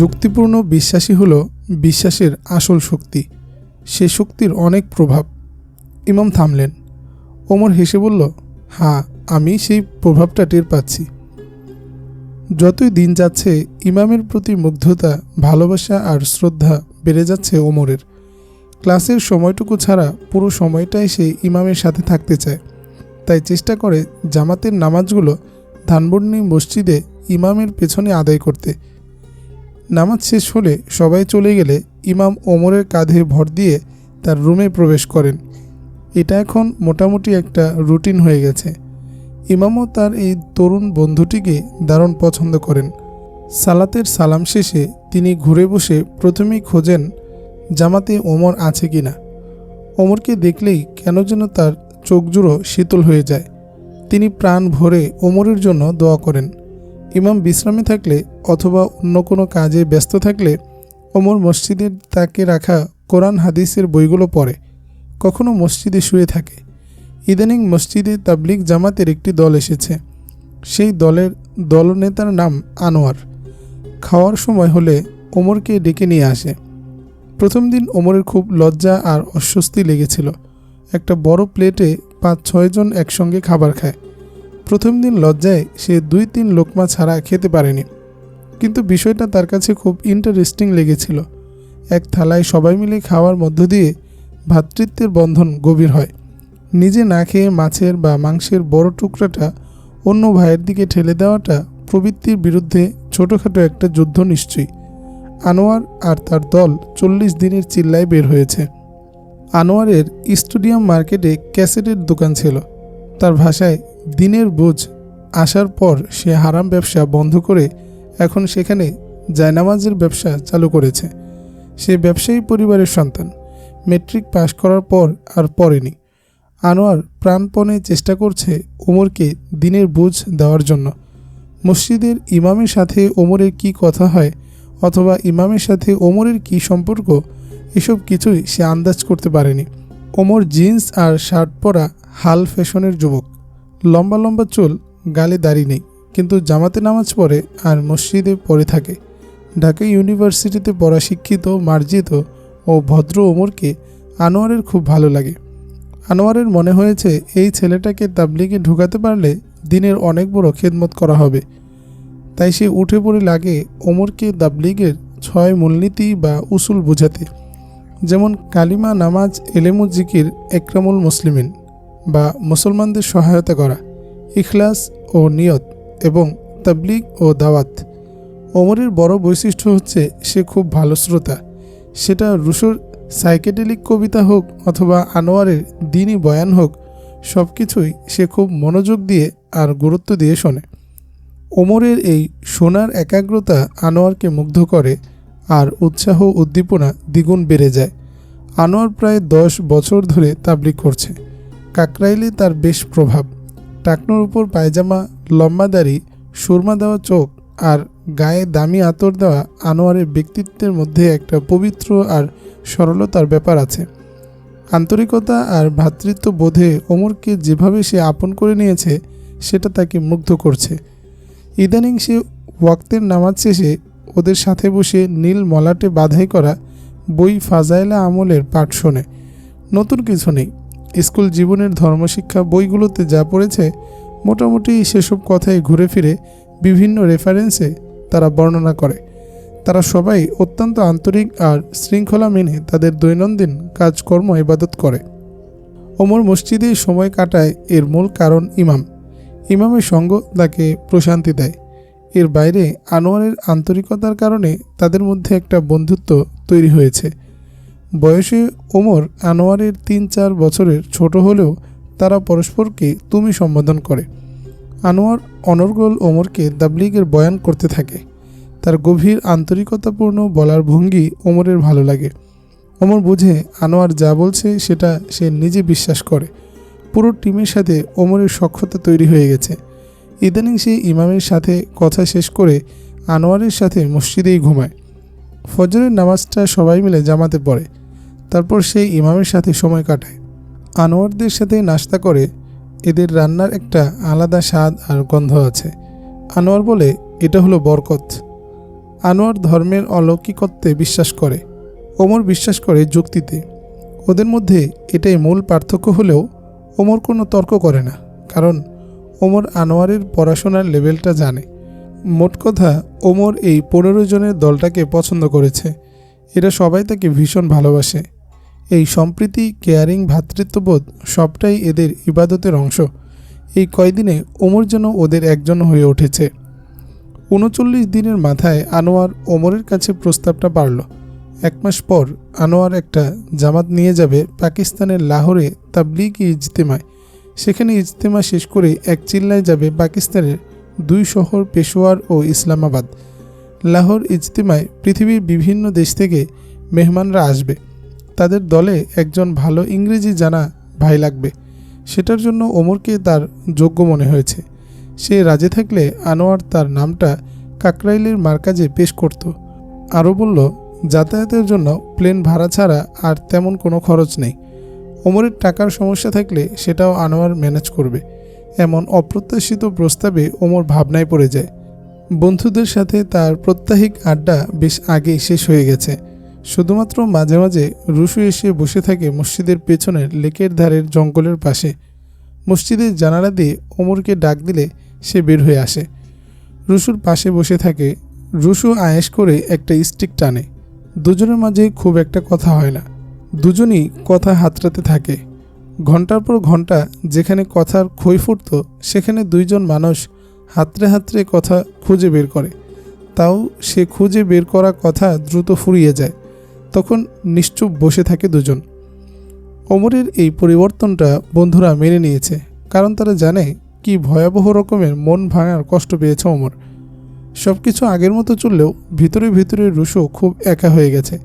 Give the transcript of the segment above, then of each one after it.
যুক্তিপূর্ণ বিশ্বাসী হলো বিশ্বাসের আসল শক্তি। সে শক্তির অনেক প্রভাব। ইমাম থামলেন। ওমর হেসে বলল হ্যাঁ আমি সেই প্রভাবটা টের পাচ্ছি। যতই দিন যাচ্ছে, ইমামের প্রতি মুগ্ধতা, ভালোবাসা আর শ্রদ্ধা বেড়ে যাচ্ছে ওমরের। ক্লাসের সময়টুকু ছাড়া পুরো সময়টাই সে ইমামের সাথে থাকতে চায়। তাই চেষ্টা করে জামাতের নামাজগুলো ধানবন্ডি মসজিদে ইমামের পেছনে আদায় করতে। নামাজ শেষ হলে সবাই চলে গেলে ইমাম ওমরের কাঁধে ভর দিয়ে তার রুমে প্রবেশ করেন। এটা এখন মোটামুটি একটা রুটিন হয়ে গেছে। ইমামও তার এই তরুণ বন্ধুটিকে দারুণ পছন্দ করেন। সালাতের সালাম শেষে তিনি ঘুরে বসে প্রথমেই খোঁজেন, জামাতে ওমর আছে কি না? ওমরকে দেখলেই কেন যেন তার চোখজুড়ো শীতল হয়ে যায়। তিনি প্রাণ ভরে ওমরের জন্য দোয়া করেন। ইমাম বিশ্রামে থাকলে অথবা অন্য কোনো কাজে ব্যস্ত থাকলে ওমর মসজিদের তাকে রাখা কোরআন হাদিসের বইগুলো পড়ে। কখনো মসজিদে শুয়ে থাকে। ইদানিং মসজিদে তাবলিগ জামাতের একটি দল এসেছে। সেই দলের দলনেতার নাম আনোয়ার। খাওয়ার সময় হলে ওমরকে ডেকে নিয়ে আসে। প্রথম দিন ওমরের খুব লজ্জা আর অস্বস্তি লেগেছিল। একটা বড় প্লেটে পাঁচ ছয়জন একসঙ্গে খাবার খায়। প্রথম দিন লজ্জায় সে দুই তিন লোকমা ছাড়া খেতে পারেনি। কিন্তু বিষয়টা তার কাছে খুব ইন্টারেস্টিং লেগেছিল। এক থালায় সবাই মিলে খাওয়ার মধ্য দিয়ে ভাতৃত্বের বন্ধন গভীর হয়। নিজে না খেয়ে মাছের বা মাংসের বড় টুকরাটা অন্য ভাইয়ের দিকে ঠেলে দেওয়াটা প্রবৃত্তির বিরুদ্ধে ছোটোখাটো একটা যুদ্ধ নিশ্চয়ই। আনোয়ার আর তার দল চল্লিশ দিনের চিল্লায় বের হয়েছে। আনোয়ারের স্টুডিয়াম মার্কেটে ক্যাসেটের দোকান ছিল। তার ভাষায় দিনের বোঝ আসার পর সে হারাম ব্যবসা বন্ধ করে এখন সেখানে জায়নামাজের ব্যবসা চালু করেছে। সে ব্যবসায়ী পরিবারের সন্তান। মেট্রিক পাশ করার পর আর পড়েনি। আনোয়ার প্রাণপণে চেষ্টা করছে ওমরকে দিনের বুঝ দেওয়ার জন্য। মসজিদের ইমামের সাথে ওমরের কি কথা হয় অথবা ইমামের সাথে ওমরের কি সম্পর্ক, এসব কিছুই সে আন্দাজ করতে পারেনি। ওমর জিন্স আর শার্ট পরা হাল ফ্যাশনের যুবক। লম্বা লম্বা চুল, গালে দাড়ি নেই, কিন্তু জামাতে নামাজ পড়ে আর মসজিদে পড়ে থাকে। ঢাকা ইউনিভার্সিটিতে পড়া শিক্ষিত, মার্জিত ও ভদ্র ওমরকে আনোয়ারের খুব ভালো লাগে। আনোয়ারের মনে হয়েছে, এই ছেলেটাকে তাবলিগে ঢুকাতে পারলে দিনের অনেক বড় খেদমত করা হবে। তাই সে উঠে পড়ে লাগে ওমরকে তাবলিগের ছয় মূলনীতি বা উসুল বোঝাতে, যেমন কালিমা নামাজ এলেমু জিকির একরামুল মুসলিমিন। বা মুসলমানদের সহায়তা করা, ইখলাস ও নিয়ত এবং তাবলিগ ও দাওয়াত। ওমরের বড় বৈশিষ্ট্য হচ্ছে সে খুব ভালো শ্রোতা। সেটা রুশোর সাইকেডেলিক কবিতা হোক অথবা আনোয়ারের দিনই বয়ান হোক সব কিছুই সে খুব মনোযোগ দিয়ে আর গুরুত্ব দিয়ে শোনে। ওমরের এই শোনার একাগ্রতা আনোয়ারকে মুগ্ধ করে আর উৎসাহ উদ্দীপনা দ্বিগুণ বেড়ে যায়। আনোয়ার প্রায় দশ বছর ধরে তাবলিক করছে। কাকরাইলে তার বেশ প্রভাব। টাকনোর উপর পায়জামা, লম্বা দাড়ি, সুরমা দেওয়া চোখ আর গায়ে দামি আতর দেওয়া আনোয়ারের ব্যক্তিত্বের মধ্যে একটা পবিত্র আর সরলতার ব্যাপার আছে। আন্তরিকতা আর ভ্রাতৃত্ব বোধে ওমরকে যেভাবে সে আপন করে নিয়েছে, সেটা তাকে মুগ্ধ করছে। ইদানিং সে ওয়াক্তের নামাজ শেষে ওদের সাথে বসে নীল মলাটে বাধাই করা বই ফাজাইলা আমলের পাঠ শোনে। নতুন কিছু নেই। স্কুল জীবনের ধর্মশিক্ষা বইগুলোতে যা পড়েছে, মোটামুটি সেসব কথাই ঘুরে ফিরে বিভিন্ন রেফারেন্সে তারা বর্ণনা করে। তারা সবাই অত্যন্ত আন্তরিক আর শৃঙ্খলা মেনে তাদের দৈনন্দিন কাজকর্ম ইবাদত করে। ওমর মসজিদে সময় কাটায় এর মূল কারণ ইমাম। ইমামের সঙ্গ তাকে প্রশান্তি দেয়। এর বাইরে আনোয়ারের আন্তরিকতার কারণে তাদের মধ্যে একটা বন্ধুত্ব তৈরি হয়েছে। বয়সে ওমর আনোয়ারের তিন চার বছরের ছোট হলেও তারা পরস্পরকে তুমি সম্বোধন করে। আনোয়ার অনর্গল ওমরকে দাবলিগের বয়ান করতে থাকে। তার গভীর আন্তরিকতাপূর্ণ বলার ভঙ্গি ওমরের ভালো লাগে। ওমর বুঝে আনোয়ার যা বলছে সেটা সে নিজে বিশ্বাস করে। পুরো টিমের সাথে ওমরের সক্ষতা তৈরি হয়ে গেছে। ইদানিং সে ইমামের সাথে কথা শেষ করে আনোয়ারের সাথে মসজিদেই ঘুমায়। ফজরের নামাজটা সবাই মিলে জামাতে পড়ে। তারপর সে ইমামের সাথে সময় কাটায়। আনোয়ারদের সাথে নাস্তা করে এদের রান্নার একটা আলাদা স্বাদ আর গন্ধ আছে। আনোয়ার বলে, এটা হলো বরকত। আনোয়ার ধর্মের অলৌকিকত্বে বিশ্বাস করে। ওমর বিশ্বাস করে যুক্তিতে। ওদের মধ্যে এটাই মূল পার্থক্য হলেও ওমর কোনো তর্ক করে না, কারণ ওমর আনোয়ারের পড়াশোনার লেভেলটা জানে। মোট কথা, ওমর এই পনেরো জনের দলটাকে পছন্দ করেছে। এরা সবাই তাকে ভীষণ ভালোবাসে। এই সম্প্রীতি, কেয়ারিং ভ্রাতৃত্ববোধ সবটাই এদের ইবাদতের অংশ। এই কয়দিনে ওমর যেন ওদের একজন হয়ে উঠেছে। উনচল্লিশ দিনের মাথায় আনোয়ার ওমরের কাছে প্রস্তাবটা পারল এক মাস পর আনোয়ার একটা জামাত নিয়ে যাবে পাকিস্তানের লাহোরে তাবলিগি ইজতেমায়। সেখানে ইজতেমা শেষ করে এক চিল্লায় যাবে পাকিস্তানের দুই শহর পেশোয়ার ও ইসলামাবাদ। লাহোর ইজতেমায় পৃথিবীর বিভিন্ন দেশ থেকে মেহমানরা আসবে। তাদের দলে একজন ভালো ইংরেজি জানা ভাই লাগবে। সেটার জন্য ওমরকে তার যোগ্য মনে হয়েছে। সে রাজি থাকলে আনোয়ার তার নামটা কাকরাইলের মার্কাজে পেশ করত। আরও বলল, যাতায়াতের জন্য প্লেন ভাড়া ছাড়া আর তেমন কোনো খরচ নেই। ওমরের টাকার সমস্যা থাকলে সেটাও আনোয়ার ম্যানেজ করবে। এমন অপ্রত্যাশিত প্রস্তাবে ওমর ভাবনায় পড়ে যায়। বন্ধুদের সাথে তার প্রত্যাহিক আড্ডা বেশ আগেই শেষ হয়ে গেছে। শুধুমাত্র মাঝে মাঝে রুশু এসে বসে থাকে মসজিদের পেছনের লেকের ধারের জঙ্গলের পাশে। মসজিদের জানালা দিয়ে ওমরকে ডাক দিলে সে বের হয়ে আসে। রুশুর পাশে বসে থাকে। রুশু আয়েস করে একটা স্টিক টানে। দুজনের মাঝে খুব একটা কথা হয় না। দুজনই কথা হাতড়াতে থাকে। ঘণ্টার পর ঘণ্টা যেখানে কথার খই ফুটত, সেখানে দুইজন মানুষ হাতড়ে হাতড়ে কথা খুঁজে বের করে। তাও সে খুঁজে বের করা কথা দ্রুত ফুরিয়ে যায়। তখন নিশ্চুপ বসে থাকে দুজন। ওমরের এই পরিবর্তনটা বন্ধুরা মেনে নিয়েছে, কারণ তারা জানে কি ভয়াবহ রকমের মন ভাঙার কষ্ট পেয়েছে ওমর সব কিছু আগের মতো চললেও ভিতরে ভিতরে রুশো খুব একা হয়ে গেছে।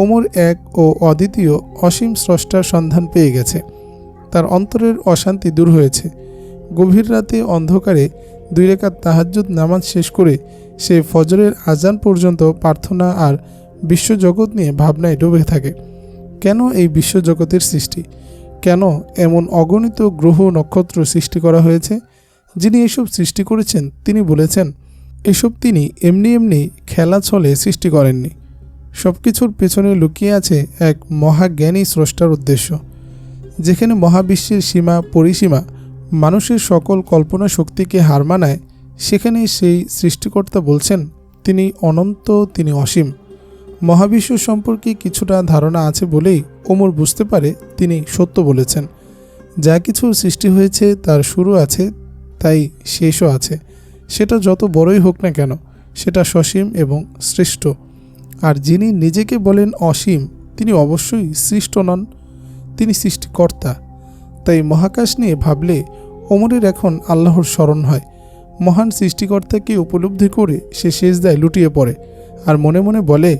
ওমর এক ও অদ্বিতীয় অসীম স্রষ্টার সন্ধান পেয়ে গেছে। তার অন্তরের অশান্তি দূর হয়েছে। গভীর রাতে অন্ধকারে দুই রেখার তাহাজ্জুদ নামাজ শেষ করে সে ফজরের আজান পর্যন্ত প্রার্থনা আর বিশ্বজগৎ নিয়ে ভাবনায় ডুবে থাকে। কেন এই বিশ্বজগতের সৃষ্টি? কেন এমন অগণিত গ্রহ নক্ষত্র সৃষ্টি করা হয়েছে? যিনি এসব সৃষ্টি করেছেন, তিনি বলেছেন, এসব তিনি এমনি এমনি খেলা ছলে সৃষ্টি করেননি। সব কিছুর পেছনে লুকিয়ে আছে এক মহাজ্ঞানী স্রষ্টার উদ্দেশ্য। যেখানে মহাবিশ্বের সীমা, পরিসীমা, মানুষের সকল কল্পনা শক্তিকে হার মানায় সেখানে সেই সৃষ্টিকর্তা বলছেন, তিনি অনন্ত, তিনি অসীম। মহাবিশ্ব সম্পর্কে কিছুটা ধারণা আছে বলেই ওমর বুঝতে পারে তিনি সত্য বলেছেন। যা কিছু সৃষ্টি হয়েছে তার শুরু আছে, তাই শেষও আছে। সেটা যত বড়ই হোক না কেন, সেটা সসীম এবং শ্রেষ্ঠ আর যিনি নিজেকে বলেন অসীম, তিনি অবশ্যই সৃষ্ট নন, তিনি সৃষ্টিকর্তা। তাই মহাকাশ নিয়ে ভাবলে ওমরের এখন আল্লাহর স্মরণ হয়। মহান সৃষ্টিকর্তাকে উপলব্ধি করে সে শেষ শেষদায় লুটিয়ে পড়ে, আর মনে মনে বলে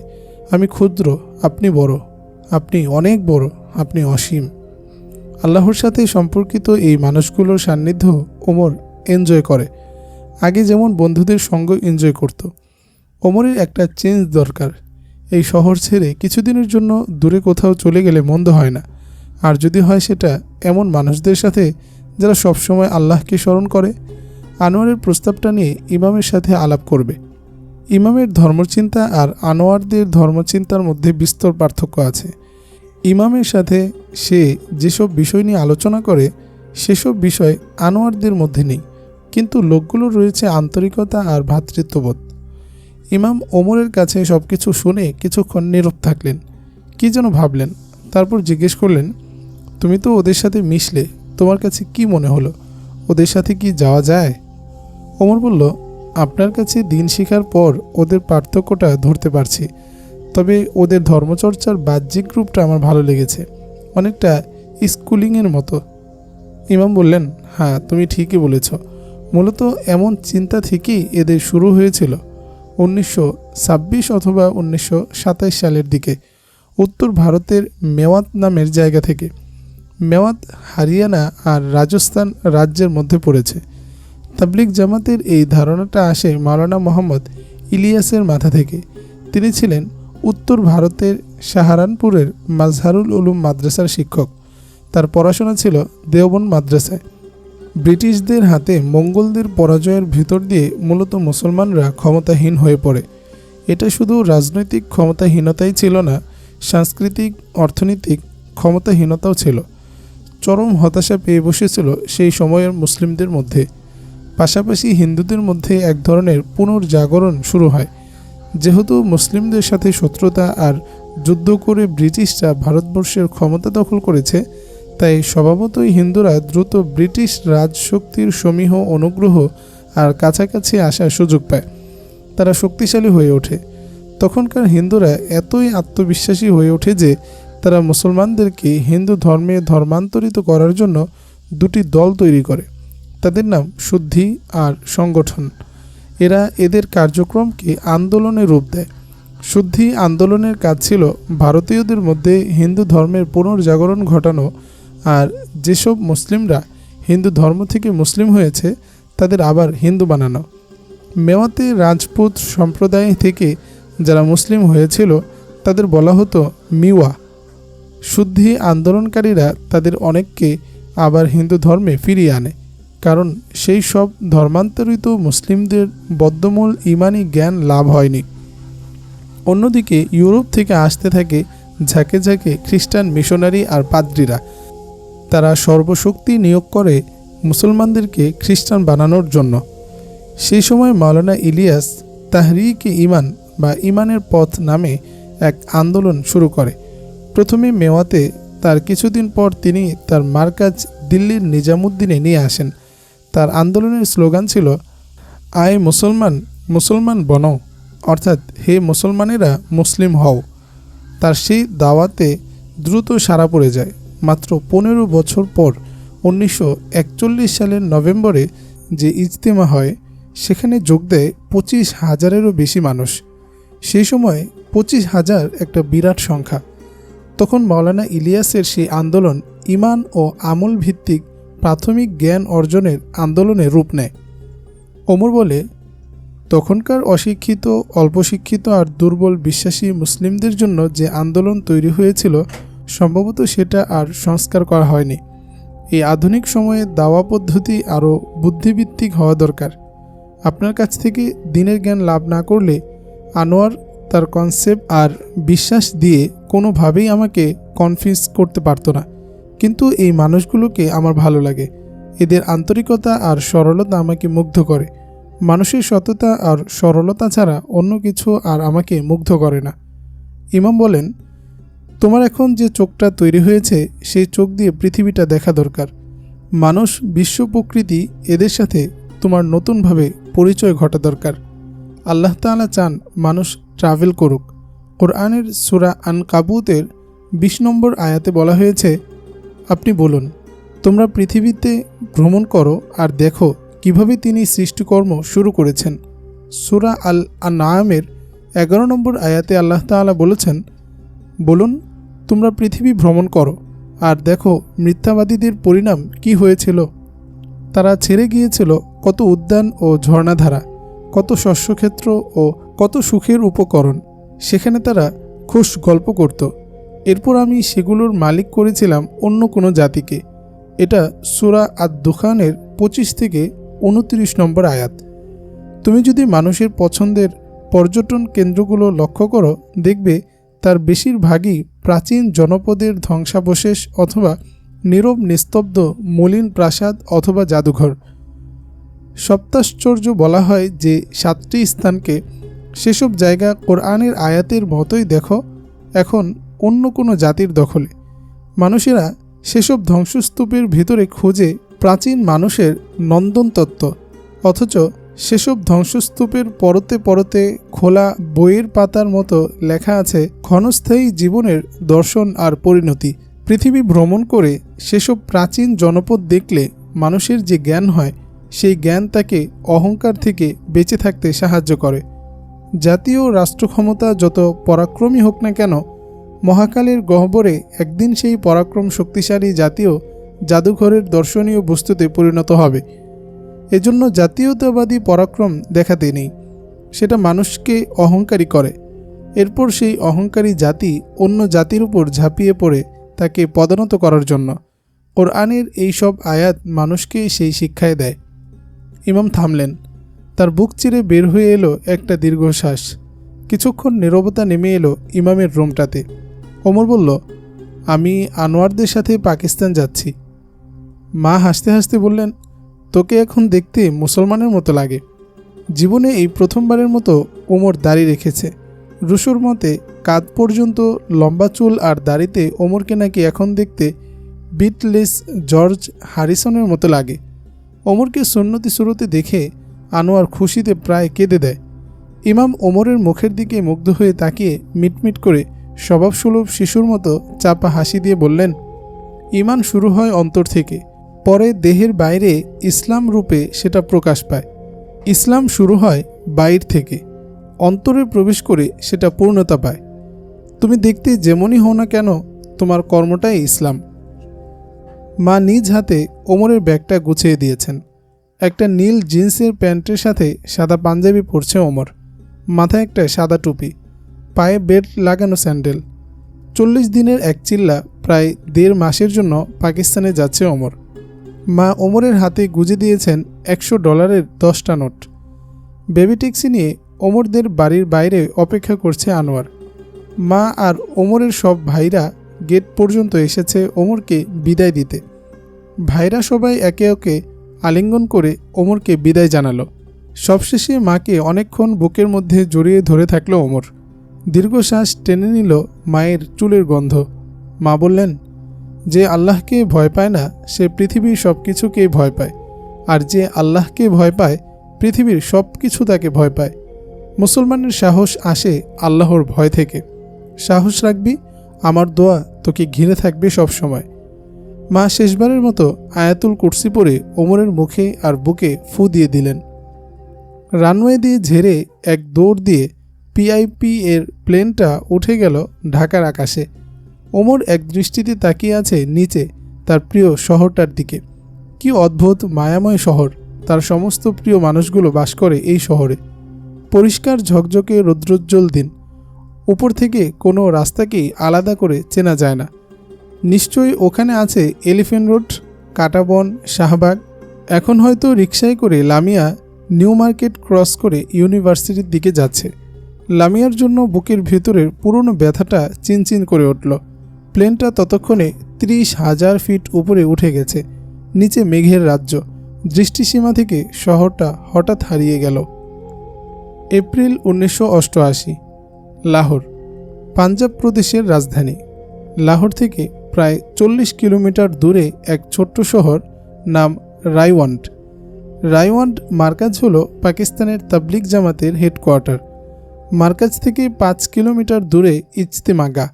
আমি ক্ষুদ্র, আপনি বড়, আপনি অনেক বড়, আপনি অসীম। আল্লাহর সাথে সম্পর্কিত এই মানুষগুলোর সান্নিধ্য ওমর এনজয় করে। আগে যেমন বন্ধুদের সঙ্গ এনজয় করত। ওমরের একটা চেঞ্জ দরকার। এই শহর ছেড়ে কিছুদিনের জন্য দূরে কোথাও চলে গেলে মন্দ হয় না। আর যদি হয় সেটা এমন মানুষদের সাথে যারা সবসময় আল্লাহকে স্মরণ করে, আনোয়ারের প্রস্তাবটা নিয়ে ইমামের সাথে আলাপ করবে। ইমামের ধর্মচিন্তা আর আনোয়ারদের ধর্মচিন্তার মধ্যে বিস্তর পার্থক্য আছে। ইমামের সাথে সে যেসব বিষয় নিয়ে আলোচনা করে, সেসব বিষয় আনোয়ারদের মধ্যে নেই, কিন্তু লোকগুলোর রয়েছে আন্তরিকতা আর ভ্রাতৃত্ববোধ ইমাম ওমরের কাছে সব কিছু শুনে কিছুক্ষণ নীরব থাকলেন। কি যেন ভাবলেন, তারপর জিজ্ঞেস করলেন, তুমি তো ওদের সাথে মিশলে, তোমার কাছে কি মনে হলো? ওদের সাথে কি যাওয়া যায়? ওমর বলল আপনার কাছে দিন শেখার পর ওদের পার্থক্যটা ধরতে পারছি। তবে ওদের ধর্মচর্চার বাহ্যিক রূপটা আমার ভালো লেগেছে। অনেকটা স্কুলিংয়ের মতো। ইমাম বললেন হ্যাঁ তুমি ঠিকই বলেছ। মূলত এমন চিন্তা থেকেই এদের শুরু হয়েছিল। উনিশশো ছাব্বিশ অথবা উনিশশো সাতাইশ সালের দিকে। উত্তর ভারতের মেওয়াত নামের জায়গা থেকে। মেওয়াত হারিয়ানা আর রাজস্থান রাজ্যের মধ্যে পড়েছে। তাবলিক জামাতের এই ধারণাটা আসে মাওলানা মোহাম্মদ ইলিয়াসের মাথা থেকে। তিনি ছিলেন উত্তর ভারতের সাহারানপুরের মাজহারুল উলুম মাদ্রাসার শিক্ষক। তার পড়াশোনা ছিল দেওবন মাদ্রাসায়। ব্রিটিশদের হাতে মঙ্গলদের পরাজয়ের ভিতর দিয়ে মূলত মুসলমানরা ক্ষমতাহীন হয়ে পড়ে। এটা শুধু রাজনৈতিক ক্ষমতাহীনতাই ছিল না, সাংস্কৃতিক, অর্থনৈতিক ক্ষমতাহীনতাও ছিল। চরম হতাশা পেয়ে বসেছিল সেই সময়ের মুসলিমদের মধ্যে। পাশাপাশি হিন্দুদের মধ্যে এক ধরনের পুনর্জাগরণ শুরু হয়। যেহেতু মুসলিমদের সাথে শত্রুতা আর যুদ্ধ করে ব্রিটিশরা ভারতবর্ষের ক্ষমতা দখল করেছে, তাই স্বভাবতই হিন্দুরা দ্রুত ব্রিটিশ রাজশক্তির সমীহ অনুগ্রহ আর কাছাকাছি আসার সুযোগ পায়। তারা শক্তিশালী হয়ে ওঠে। তখনকার হিন্দুরা এতই আত্মবিশ্বাসী হয়ে ওঠে যে তারা মুসলমানদেরকে হিন্দু ধর্মে ধর্মান্তরিত করার জন্য দুটি দল তৈরি করে। তাদের নাম শুদ্ধি আর সংগঠন। এরা এদের কার্যক্রমকে আন্দোলনে রূপ দেয়। শুদ্ধি আন্দোলনের কাজ ছিল ভারতীয়দের মধ্যে হিন্দু ধর্মের পুনর্জাগরণ ঘটানো আর যেসব মুসলিমরা হিন্দু ধর্ম থেকে মুসলিম হয়েছে তাদের আবার হিন্দু বানানো। মেওয়াতে রাজপুত সম্প্রদায় থেকে যারা মুসলিম হয়েছিল তাদের বলা হতো মিওয়া। শুদ্ধি আন্দোলনকারীরা তাদের অনেককে আবার হিন্দু ধর্মে ফিরিয়ে আনে। কারণ সেই সব ধর্মান্তরিত মুসলিমদের বদ্ধমূল ইমানি জ্ঞান লাভ হয়নি। অন্যদিকে ইউরোপ থেকে আসতে থাকে ঝাঁকে ঝাঁকে খ্রিস্টান মিশনারি আর পাদ্রীরা। তারা সর্বশক্তি নিয়োগ করে মুসলমানদেরকে খ্রিস্টান বানানোর জন্য। সেই সময় মাওলানা ইলিয়াস তাহরিকে ইমান বা ইমানের পথ নামে এক আন্দোলন শুরু করে। প্রথমে মেওয়াতে তার কিছুদিন পর তিনি তার মার্কাজ দিল্লির নিজামুদ্দিনে নিয়ে আসেন। তার আন্দোলনের স্লোগান ছিল, আয় মুসলমান মুসলমান বনও অর্থাৎ, হে মুসলমানেরা মুসলিম হও। তার সেই দাওয়াতে দ্রুত সাড়া পড়ে যায়। মাত্র পনেরো বছর পর উনিশশো একচল্লিশ সালের নভেম্বরে যে ইজতেমা হয়, সেখানে যোগ দেয় পঁচিশ হাজারেরও বেশি মানুষ। সেই সময় পঁচিশ হাজার একটা বিরাট সংখ্যা। তখন মাওলানা ইলিয়াসের সেই আন্দোলন ইমান ও আমল ভিত্তিক প্রাথমিক জ্ঞান অর্জনের আন্দোলনে রূপ নেয়। ওমর বলে, তখনকার অশিক্ষিত অল্প শিক্ষিত আর দুর্বল বিশ্বাসী মুসলিমদের জন্য যে আন্দোলন তৈরি হয়েছিল, সম্ভবত সেটা আর সংস্কার করা হয়নি। এই আধুনিক সময়ে দাওয়া পদ্ধতি আরও বুদ্ধিভিত্তিক হওয়া দরকার। আপনার কাছ থেকে দিনের জ্ঞান লাভ না করলে আনোয়ার তার কনসেপ্ট আর বিশ্বাস দিয়ে কোনোভাবেই আমাকে কনফিউজ করতে পারতো না। কিন্তু এই মানুষগুলোকে আমার ভালো লাগে। এদের আন্তরিকতা আর সরলতা আমাকে মুগ্ধ করে। মানুষের সততা আর সরলতা ছাড়া অন্য কিছু আর আমাকে মুগ্ধ করে না। ইমাম বলেন, তোমার এখন যে চোখটা তৈরি হয়েছে, সেই চোখ দিয়ে পৃথিবীটা দেখা দরকার। মানুষ, বিশ্ব প্রকৃতি এদের সাথে তোমার নতুনভাবে পরিচয় ঘটা দরকার। আল্লাহ তাআলা চান মানুষ ট্রাভেল করুক। কোরআনের সুরা আন কাবুতের বিশ নম্বর আয়াতে বলা হয়েছে আপনি বলুন, তোমরা পৃথিবীতে ভ্রমণ করো আর দেখো কীভাবে তিনি সৃষ্টিকর্ম শুরু করেছেন। সুরা আল আনায়ামের এগারো নম্বর আয়াতে আল্লাহ তাআলা বলেছেন, বলুন, তোমরা পৃথিবী ভ্রমণ করো আর দেখো মিথ্যাবাদীদের পরিণাম কি হয়েছিল। তারা ছেড়ে গিয়েছিল কত উদ্যান ও ঝর্ণাধারা, কত শস্যক্ষেত্র ও কত সুখের উপকরণ। সেখানে তারা খুশ গল্প করত। এরপর আমি সেগুলোর মালিক করেছিলাম অন্য কোনো জাতিকে। এটা সুরা আদ দুখানের পঁচিশ থেকে উনত্রিশ নম্বর আয়াত। তুমি যদি মানুষের পছন্দের পর্যটন কেন্দ্রগুলো লক্ষ্য করো, দেখবে তার বেশিরভাগই প্রাচীন জনপদের ধ্বংসাবশেষ অথবা নীরব নিস্তব্ধ মলিন প্রাসাদ অথবা জাদুঘর। সপ্তাশ্চর্য বলা হয় যে সাতটি স্থানকে সেসব জায়গা কোরআনের আয়াতের মতোই দেখো। এখন অন্য কোনো জাতির দখলে। মানুষেরা সেসব ধ্বংসস্তূপের ভিতরে খোঁজে প্রাচীন মানুষের নন্দন তত্ত্ব অথচ সেসব ধ্বংসস্তূপের পরতে পরতে খোলা বইয়ের পাতার মতো লেখা আছে ক্ষণস্থায়ী জীবনের দর্শন আর পরিণতি। পৃথিবী ভ্রমণ করে সেসব প্রাচীন জনপদ দেখলে মানুষের যে জ্ঞান হয়, সেই জ্ঞান তাকে অহংকার থেকে বেঁচে থাকতে সাহায্য করে। জাতীয় রাষ্ট্রক্ষমতা যত পরাক্রমী হোক না কেন মহাকালের গহ্বরে একদিন সেই পরাক্রম শক্তিশালী জাতীয় জাদুঘরের দর্শনীয় বস্তুতে পরিণত হবে। এজন্য জাতীয়তাবাদী পরাক্রম দেখাতে নেই। সেটা মানুষকে অহংকারী করে। এরপর সেই অহংকারী জাতি অন্য জাতির উপর ঝাঁপিয়ে পড়ে তাকে পদানত করার জন্য। কোরআনের এই সব আয়াত মানুষকে সেই শিক্ষায় দেয়। ইমাম থামলেন। তার বুক চিরে বের হয়ে এলো একটা দীর্ঘশ্বাস। কিছুক্ষণ নীরবতা নেমে এলো ইমামের রুমটাতে। ওমর বলল, আমি আনোয়ারদের সাথে পাকিস্তান যাচ্ছি। মা হাসতে হাসতে বললেন, তোকে এখন দেখতে মুসলমানের মতো লাগে। জীবনে এই প্রথমবারের মতো ওমর দাড়ি রেখেছে। রুশুর মতে কাঁধ পর্যন্ত লম্বা চুল আর দাড়িতে ওমরকে নাকি এখন দেখতে বিটলেস জর্জ হারিসনের মতো লাগে। ওমরকে সুন্নতি শুরুতে দেখে আনোয়ার খুশিতে প্রায় কেঁদে দেয়। ইমাম ওমরের মুখের দিকে মুগ্ধ হয়ে তাকিয়ে মিটমিট করে স্বভাবসুলভ শিশুর মতো চাপা হাসি দিয়ে বললেন ইমান শুরু হয় অন্তর থেকে, পরে দেহের বাইরে ইসলাম রূপে সেটা প্রকাশ পায়। ইসলাম শুরু হয় বাইর থেকে, অন্তরে প্রবেশ করে সেটা পূর্ণতা পায়। তুমি দেখতে যেমনই হও না কেন, তোমার কর্মটাই ইসলাম। মা নিজ হাতে ওমরের ব্যাগটা গুছিয়ে দিয়েছেন। একটা নীল জিন্সের প্যান্টের সাথে সাদা পাঞ্জাবি পরছে ওমর, মাথায় একটা সাদা টুপি। পায়ে বেড লাগানো স্যান্ডেল। চল্লিশ দিনের এক চিল্লা, প্রায় দেড় মাসের জন্য পাকিস্তানে যাচ্ছে ওমর। মা ওমরের হাতে গুজে দিয়েছেন একশো ডলারের দশটা নোট। বেবি ট্যাক্সি নিয়ে ওমরদের বাড়ির বাইরে অপেক্ষা করছে আনোয়ার। মা আর ওমরের সব ভাইরা গেট পর্যন্ত এসেছে ওমরকে বিদায় দিতে। ভাইরা সবাই একে একে আলিঙ্গন করে ওমরকে বিদায় জানালো। সবশেষে মাকে অনেকক্ষণ বুকের মধ্যে জড়িয়ে ধরে থাকল ওমর। দীর্ঘশ্বাস টেনে নিল মায়ের চুলের গন্ধ। মা বললেন, যে আল্লাহকে ভয় পায় না, সে পৃথিবীর সব কিছুকেই ভয় পায়। আর যে আল্লাহকে ভয় পায়, পৃথিবীর সব কিছু তাকে ভয় পায়। মুসলমানের সাহস আসে আল্লাহর ভয় থেকে। সাহস রাখবি, আমার দোয়া তোকে ঘিরে থাকবে সব সময়। মা শেষবারের মতো আয়াতুল কুর্সি পরে ওমরের মুখে আর বুকে ফু দিয়ে দিলেন। রানওয়ে দিয়ে ঝেড়ে এক দৌড় দিয়ে পিআইপি এর প্লেনটা উঠে গেল ঢাকার আকাশে। ওমর এক দৃষ্টিতে তাকিয়ে আছে নিচে, তার প্রিয় শহরটার দিকে। কি অদ্ভুত, মায়াময় শহর। তার সমস্ত প্রিয় মানুষগুলো বাস করে এই শহরে। পরিষ্কার, ঝকঝকে, রৌদ্রোজ্জ্বল দিন। উপর থেকে কোনো রাস্তাকেই আলাদা করে চেনা যায় না। নিশ্চয়ই ওখানে আছে এলিফেন্ট রোড, কাটাবন, শাহবাগ। এখন হয়তো রিক্সায় করে লামিয়া নিউ মার্কেট ক্রস করে ইউনিভার্সিটির দিকে যাচ্ছে। লামিয়ার জন্য বুকের ভেতরের পুরনো ব্যথাটা চিনচিন করে উঠল। প্লেনটা ততক্ষণে ত্রিশ হাজার ফিট উপরে উঠে গেছে, নিচে মেঘের রাজ্য। দৃষ্টিসীমা থেকে শহরটা হঠাৎ হারিয়ে গেল। এপ্রিল উনিশশো অষ্টআশি, লাহোর, পাঞ্জাব প্রদেশের রাজধানী। লাহোর থেকে প্রায় চল্লিশ কিলোমিটার দূরে এক ছোট্ট শহর নাম রাইওয়ান্ড রাইওয়ান্ড মার্কাজ হল পাকিস্তানের তাবলিক জামাতের হেডকোয়ার্টার। মার্কাজ থেকে পাঁচ কিলোমিটার দূরে ইজতেমাগা।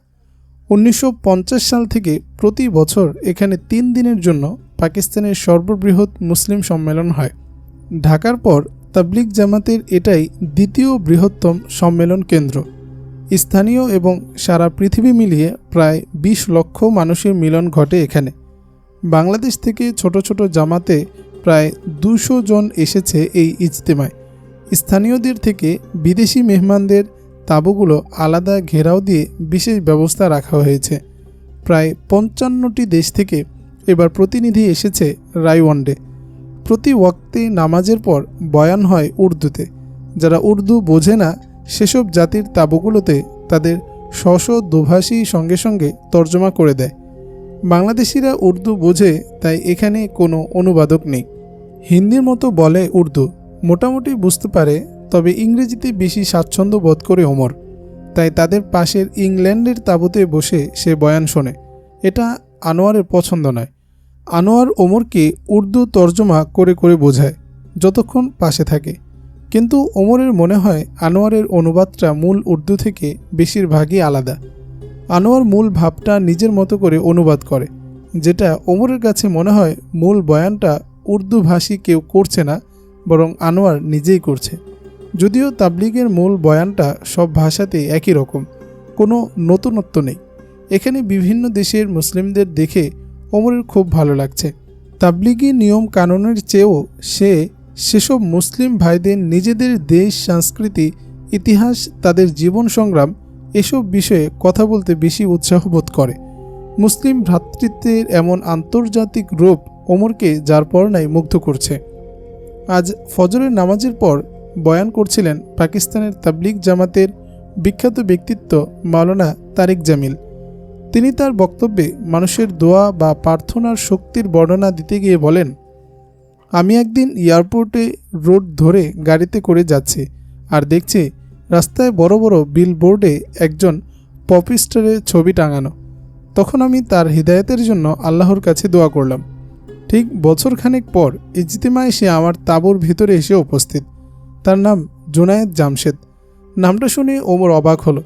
উনিশশো পঞ্চাশ সাল থেকে প্রতি বছর এখানে তিন দিনের জন্য পাকিস্তানের সর্ববৃহৎ মুসলিম সম্মেলন হয়। ঢাকার পর তাবলিক জামাতের এটাই দ্বিতীয় বৃহত্তম সম্মেলন কেন্দ্র। স্থানীয় এবং সারা পৃথিবী মিলিয়ে প্রায় ২০ লক্ষ মানুষের মিলন ঘটে এখানে। বাংলাদেশ থেকে ছোট ছোট জামাতে প্রায় দুশো জন এসেছে এই ইজতেমায়। স্থানীয়দের থেকে বিদেশি মেহমানদের তাঁবুগুলো আলাদা ঘেরাও দিয়ে বিশেষ ব্যবস্থা রাখা হয়েছে। প্রায় পঞ্চান্নটি দেশ থেকে এবার প্রতিনিধি এসেছে রাইওয়ান্ডে। প্রতি ওয়াক্তে নামাজের পর বয়ান হয় উর্দুতে। যারা উর্দু বোঝে না, সেসব জাতির তাঁবুগুলোতে তাদের স্বশ দুভাষী সঙ্গে সঙ্গে তর্জমা করে দেয়। বাংলাদেশিরা উর্দু বোঝে, তাই এখানে কোনো অনুবাদক নেই। হিন্দির মতো বলে উর্দু। মোটামুটি বুঝতে পারে, তবে ইংরেজিতে বেশি স্বাচ্ছন্দ্য বোধ করে ওমর। তাই তাদের পাশের ইংল্যান্ডের তাঁবুতে বসে সে বয়ান শোনে। এটা আনোয়ারের পছন্দ নয়। আনোয়ার ওমরকে উর্দু তর্জমা করে করে বোঝায়, যতক্ষণ পাশে থাকে। কিন্তু ওমরের মনে হয় আনোয়ারের অনুবাদটা মূল উর্দু থেকে বেশিরভাগই আলাদা। আনোয়ার মূল ভাবটা নিজের মতো করে অনুবাদ করে, যেটা ওমরের কাছে মনে হয় মূল বয়ানটা উর্দুভাষী কেউ করছে না বরং আনোয়ার নিজেই করছে। যদিও তাবলিগের মূল বয়ানটা সব ভাষাতেই একই রকম, কোনো নতুনত্ব নেই। এখানে বিভিন্ন দেশের মুসলিমদের দেখে ওমরের খুব ভালো লাগছে। তাবলিগি নিয়ম কানুনের চেয়েও সে সেসব মুসলিম ভাইদের নিজেদের দেশ, সংস্কৃতি, ইতিহাস, তাদের জীবন সংগ্রাম এসব বিষয়ে কথা বলতে বেশি উৎসাহ বোধ করে। মুসলিম ভ্রাতৃত্বের এমন আন্তর্জাতিক রূপ ওমরকে যার পর নাই মুগ্ধ করছে। আজ ফজরের নামাজের পর বয়ান করছিলেন পাকিস্তানের তাবলিগ জামাতের বিখ্যাত ব্যক্তিত্ব মাওলানা তারেক জামিল। তিনি তার বক্তব্যে মানুষের দোয়া বা প্রার্থনার শক্তির বর্ণনা দিতে গিয়ে বলেন, আমি একদিন এয়ারপোর্টে রোড ধরে গাড়িতে করে যাচ্ছি আর দেখছি রাস্তায় বড় বড় বিলবোর্ডে একজন পপিস্টারের ছবি টাঙানো। তখন আমি তার হৃদায়তের জন্য আল্লাহর কাছে দোয়া করলাম। ঠিক বছরখানেক পর ইজতিমা এসে আমার তাঁবুর ভিতরে এসে উপস্থিত। তার নাম জুনায়েদ জামশেদ। নামটা শুনে ওমর অবাক হলো।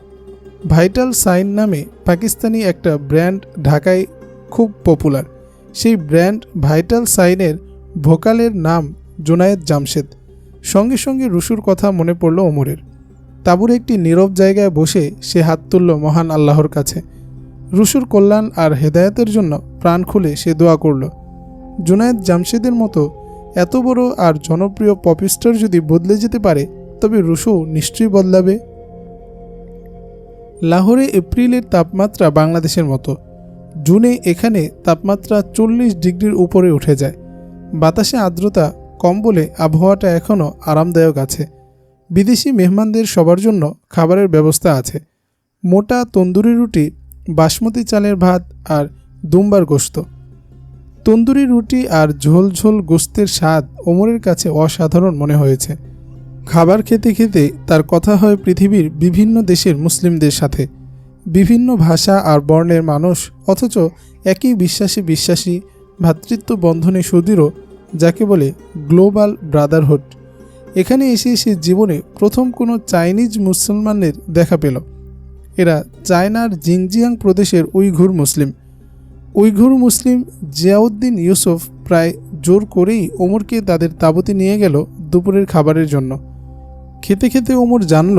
ভাইটাল সাইন নামে পাকিস্তানি একটা ব্র্যান্ড ঢাকায় খুব পপুলার। সেই ব্র্যান্ড ভাইটাল সাইনের ভোকালের নাম জুনায়েদ জামশেদ। সঙ্গে সঙ্গে রুশুর কথা মনে পড়ল ওমরের। তাঁবুর একটি নীরব জায়গায় বসে সে হাত তুলল মহান আল্লাহর কাছে। রুশুর কল্যাণ আর হেদায়েতের জন্য প্রাণ খুলে সে দোয়া করল। জুনায়েদ জামশেদের মতো এত বড় আর জনপ্রিয় পপিস্টার যদি বদলে যেতে পারে, তবে রুশো নিশ্চয়ই বদলাবে। লাহোরে এপ্রিলের তাপমাত্রা বাংলাদেশের মতো। জুনে এখানে তাপমাত্রা চল্লিশ ডিগ্রির উপরে উঠে যায়। বাতাসে আর্দ্রতা কম বলে আবহাওয়াটা এখনও আরামদায়ক আছে। বিদেশি মেহমানদের সবার জন্য খাবারের ব্যবস্থা আছে। মোটা তন্দুরি রুটি, বাসমতি চালের ভাত আর দুম্বার গোস্ত তন্দুরি রুটি আর ঝোল ঝোল গোস্তের স্বাদ ওমরের কাছে অসাধারণ মনে হয়েছে। খাবার খেতে খেতে তার কথা হয় পৃথিবীর বিভিন্ন দেশের মুসলিমদের সাথে। বিভিন্ন ভাষা আর বর্ণের মানুষ, অথচ একই বিশ্বাসে বিশ্বাসী ভ্রাতৃত্ব বন্ধনে সুদৃঢ়, যাকে বলে গ্লোবাল ব্রাদারহুড। এখানে এসে সে জীবনে প্রথম কোনো চাইনিজ মুসলমানের দেখা পেল। এরা চায়নার জিংজিয়াং প্রদেশের উইঘুর মুসলিম। উইঘুর মুসলিম জিয়াউদ্দিন ইউসুফ প্রায় জোর করেই ওমরকে তাদের তাবুতে নিয়ে গেল দুপুরের খাবারের জন্য। খেতে খেতে ওমর জানল,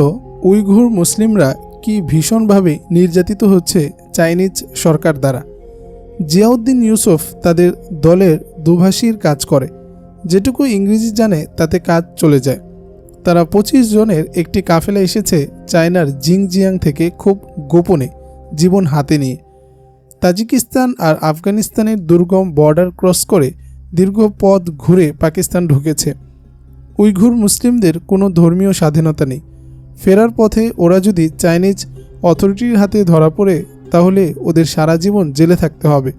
উইঘুর মুসলিমরা কি ভীষণভাবে নির্যাতিত হচ্ছে চাইনিজ সরকার দ্বারা। জিয়াউদ্দিন ইউসুফ তাদের দলের দুভাষীর কাজ করে, যেটুকু ইংরেজি জানে তাতে কাজ চলে যায়। তারা পঁচিশ জনের একটি কাফেলা এসেছে চায়নার জিংজিয়াং থেকে খুব গোপনে, জীবন হাতে নিয়ে। তাজিকিস্তান আর আফগানিস্তানের দুর্গম বর্ডার ক্রস করে দীর্ঘ পথ ঘুরে পাকিস্তান ঢুকেছে। উইঘুর মুসলিমদের কোনো ধর্মীয় স্বাধীনতা নেই। ফেরার পথে ওরা যদি চাইনিজ অথরিটির হাতে ধরা পড়ে, তাহলে ওদের সারা জীবন জেলে থাকতে হবে।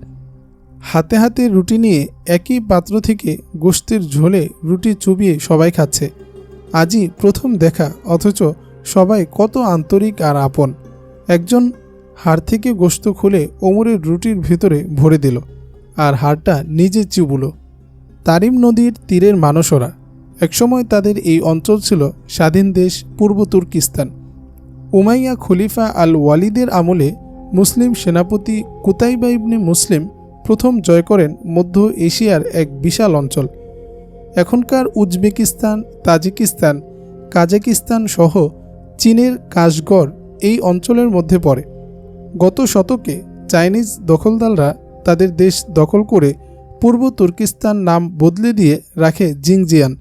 হাতে হাতে রুটি নিয়ে একই পাত্র থেকে গোস্তের ঝোলে রুটি চুবিয়ে সবাই খাচ্ছে। আজই প্রথম দেখা, অথচ সবাই কত আন্তরিক আর আপন। একজন হাড় থেকে গোস্ত খুলে ওমরের রুটির ভিতরে ভরে দিল আর হাড়টা নিজে চিবুলো। তারিম নদীর তীরের মানুষ ওরা একসময় তাদের এই অঞ্চল ছিল স্বাধীন দেশ, পূর্ব তুর্কিস্তান। উমাইয়া খলিফা আল ওয়ালিদের আমলে মুসলিম সেনাপতি কুতাইবা ইবনে মুসলিম প্রথম জয় করেন মধ্য এশিয়ার এক বিশাল অঞ্চল। এখনকার উজবেকিস্তান, তাজিকিস্তান, কাজাকিস্তান সহ চীনের কাশগড় এই অঞ্চলের মধ্যে পড়ে। গত শতকে চাইনিজ দখলদাররা তাদের দেশ দখল করে পূর্ব তুর্কিস্তান নাম বদলে দিয়ে রাখে জিংজিয়ান।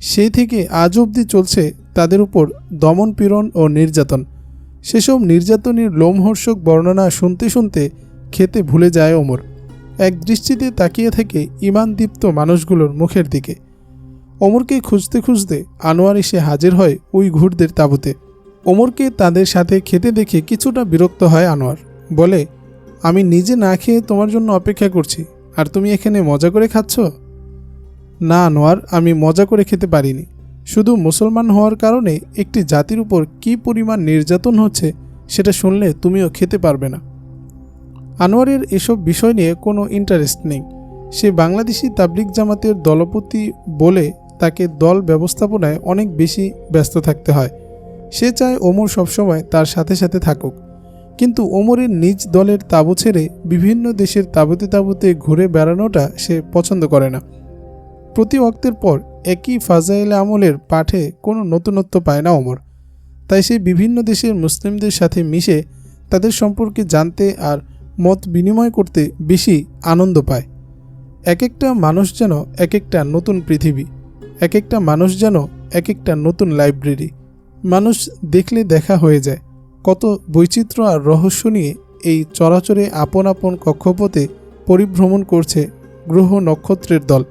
সেই থেকে আজ অবধি চলছে তাদের উপর দমন পীড়ন ও নির্যাতন। সেসব নির্যাতনের লোমহর্ষক বর্ণনা শুনতে শুনতে খেতে ভুলে যায় ওমর। এক দৃষ্টিতে তাকিয়ে থেকে ইমানদীপ্ত মানুষগুলোর মুখের দিকে। ওমরকে খুঁজতে খুঁজতে আনোয়ার এসে হাজির হয় ওই ঘুরদের তাঁবুতে। ওমরকে তাদের সাথে খেতে দেখে কিছুটা বিরক্ত হয় আনোয়ার। বলে, আমি নিজে না খেয়ে তোমার জন্য অপেক্ষা করছি, আর তুমি এখানে মজা করে খাচ্ছ? না আনোয়ার, আমি মজা করে খেতে পারিনি। শুধু মুসলমান হওয়ার কারণে একটি জাতির উপর কী পরিমাণ নির্যাতন হচ্ছে, সেটা শুনলে তুমিও খেতে পারবে না। আনোয়ারের এসব বিষয় নিয়ে কোনো ইন্টারেস্ট নেই। সে বাংলাদেশি তাবলিক জামাতের দলপতি বলে তাকে দল ব্যবস্থাপনায় অনেক বেশি ব্যস্ত থাকতে হয়। সে চায় ওমর সবসময় তার সাথে সাথে থাকুক। কিন্তু ওমরের নিজ দলের তাঁবু ছেড়ে বিভিন্ন দেশের তাঁবুতে তাঁবুতে ঘুরে বেড়ানোটা সে পছন্দ করে না। প্রতি অক্তের পর একই ফাজাইল আমলের পাঠে কোনো নতুনত্ব পায় না ওমর। তাই সে বিভিন্ন দেশের মুসলিমদের সাথে মিশে তাদের সম্পর্কে জানতে আর মত বিনিময় করতে বেশি আনন্দ পায়। এক একটা মানুষ যেন এক একটা নতুন পৃথিবী এক একটা মানুষ যেন এক একটা নতুন লাইব্রেরি। মানুষ দেখলে দেখা হয়ে যায়। কত বৈচিত্র্য আর রহস্য নিয়ে এই চরাচরে আপন আপন কক্ষপথে পরিভ্রমণ করছে গ্রহ নক্ষত্রের দল।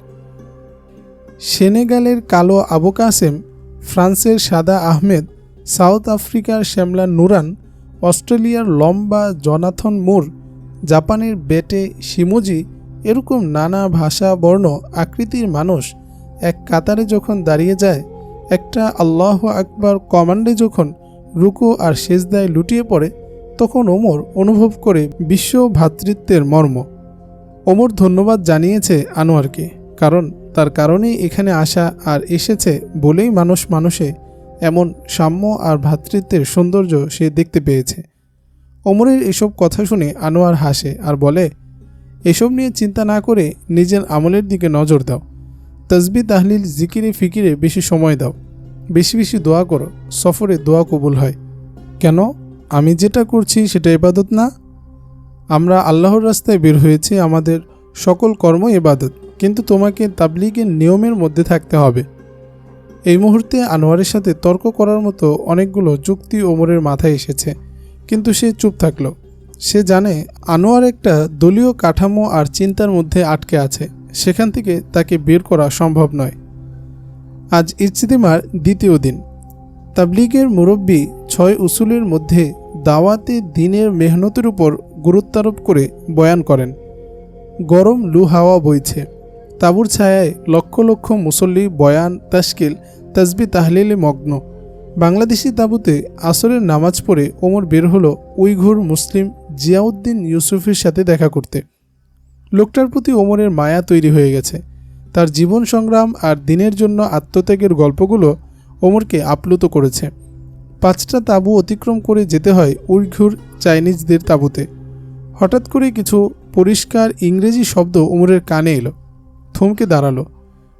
সেনেগালের কালো আবু কাসেম ফ্রান্সের সাদা আহমেদ, সাউথ আফ্রিকার শ্যামলা নুরান, অস্ট্রেলিয়ার লম্বা জনাথন মুর, জাপানের বেটে শিমোজি এরকম নানা ভাষা বর্ণ আকৃতির মানুষ এক কাতারে যখন দাঁড়িয়ে যায় একটা আল্লাহ আকবার কমান্ডে যখন রুকু আর সেজদায় লুটিয়ে পড়ে, তখন ওমর অনুভব করে বিশ্ব ভ্রাতৃত্বের মর্ম। ওমর ধন্যবাদ জানিয়েছে আনোয়ারকে, কারণ তার কারণেই এখানে আসা আর এসেছে বলেই মানুষ মানুষে এমন সাম্য আর ভ্রাতৃত্বের সৌন্দর্য সে দেখতে পেয়েছে। ওমরের এসব কথা শুনে আনোয়ার হাসে আর বলে, এসব নিয়ে চিন্তা না করে নিজের আমলের দিকে নজর দাও। তসবি, তাহলিল, জিকিরে, ফিকিরে বেশি সময় দাও। বেশি বেশি দোয়া করো, সফরে দোয়া কবুল হয়। কেন? আমি যেটা করছি সেটা ইবাদত না। আমরা আল্লাহর রাস্তায় বের হয়েছি, আমাদের সকল কর্ম ইবাদত। কিন্তু তোমাকে তাবলিগের নিয়মের মধ্যে থাকতে হবে। এই মুহূর্তে আনোয়ারের সাথে তর্ক করার মতো অনেকগুলো যুক্তি ওমরের মাথায় এসেছে। কিন্তু সে চুপ থাকল। সে জানে আনোয়ার একটা দলীয় কাঠামো আর চিন্তার মধ্যে আটকে আছে। সেখান থেকে তাকে বের করা সম্ভব নয়। আজ ইজতিমার দ্বিতীয় দিন। তাবলিগের মুরব্বী ছয় উসুলের মধ্যে দাওয়াতে দিনের মেহনতের উপর গুরুত্বারোপ করে বয়ান করেন, গরম লু হাওয়া বইছে। তাঁবুর ছায়ায় লক্ষ লক্ষ মুসল্লি বয়ান তাস্কিল তাসবি, তাহলিলে মগ্ন। বাংলাদেশি তাঁবুতে আসরের নামাজ পড়ে ওমর বের হলো উইঘুর মুসলিম জিয়াউদ্দিন ইউসুফের সাথে দেখা করতে। লোকটার প্রতি ওমরের মায়া তৈরি হয়ে গেছে। তার জীবন সংগ্রাম আর দিনের জন্য আত্মত্যাগের গল্পগুলো ওমরকে আপ্লুত করেছে। পাঁচটা তাঁবু অতিক্রম করে যেতে হয় উইঘুর চাইনিজদের তাঁবুতে। হঠাৎ করে কিছু পরিষ্কার ইংরেজি শব্দ ওমরের কানে এলো, থমকে দাঁড়াল।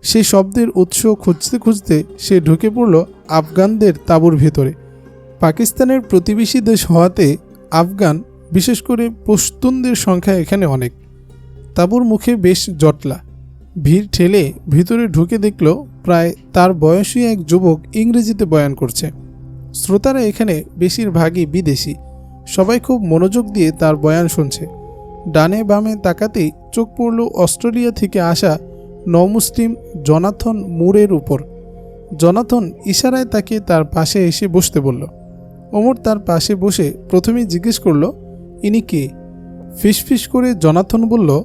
সেই শব্দের উৎস খুঁজতে খুঁজতে সে ঢুকে পড়ল আফগানদের তাঁবুর ভেতরে। পাকিস্তানের প্রতিবেশী দেশ হওয়াতে আফগান, বিশেষ করে পশতুনদের সংখ্যা এখানে অনেক। তাঁবুর মুখে বেশ জটলা। ভিড় ঠেলে ভিতরে ঢুকে দেখল প্রায় তার বয়সী এক যুবক ইংরেজিতে বয়ান করছে। শ্রোতারা এখানে বেশিরভাগই বিদেশি। সবাই খুব মনোযোগ দিয়ে তার বয়ান শুনছে। ডানে বামে তাকাতেই চোখ পড়ল অস্ট্রেলিয়া থেকে আসা নমুসলিম জনাথন মুরের উপর। জনাথন ইশারায় তাকে তার পাশে এসে বসতে বলল। ওমর তার পাশে বসে প্রথমেই জিজ্ঞেস করল, ইনি কে? ফিসফিস করে জনাথন বলল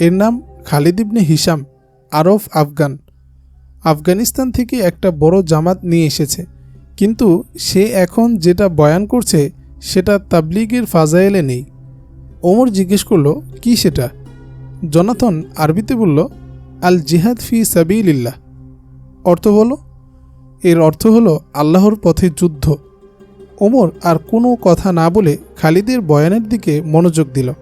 এর নাম খালিদ ইবনে হিসাম আরফ আফগান। আফগানিস্তান থেকে একটা বড় জামাত নিয়ে এসেছে। কিন্তু সে এখন যেটা বয়ান করছে, সেটা তাবলিগের ফাজাইলে নেই। ওমর জিজ্ঞেস করল, কি সেটা? জনাথন আরবিতে বলল, আল জিহাদ ফি সাবিলিল্লাহ। অর্থ হলো, এর অর্থ হলো আল্লাহর পথে যুদ্ধ। ওমর আর কোনো কথা না বলে খালিদের বয়ানের দিকে মনোযোগ দিল।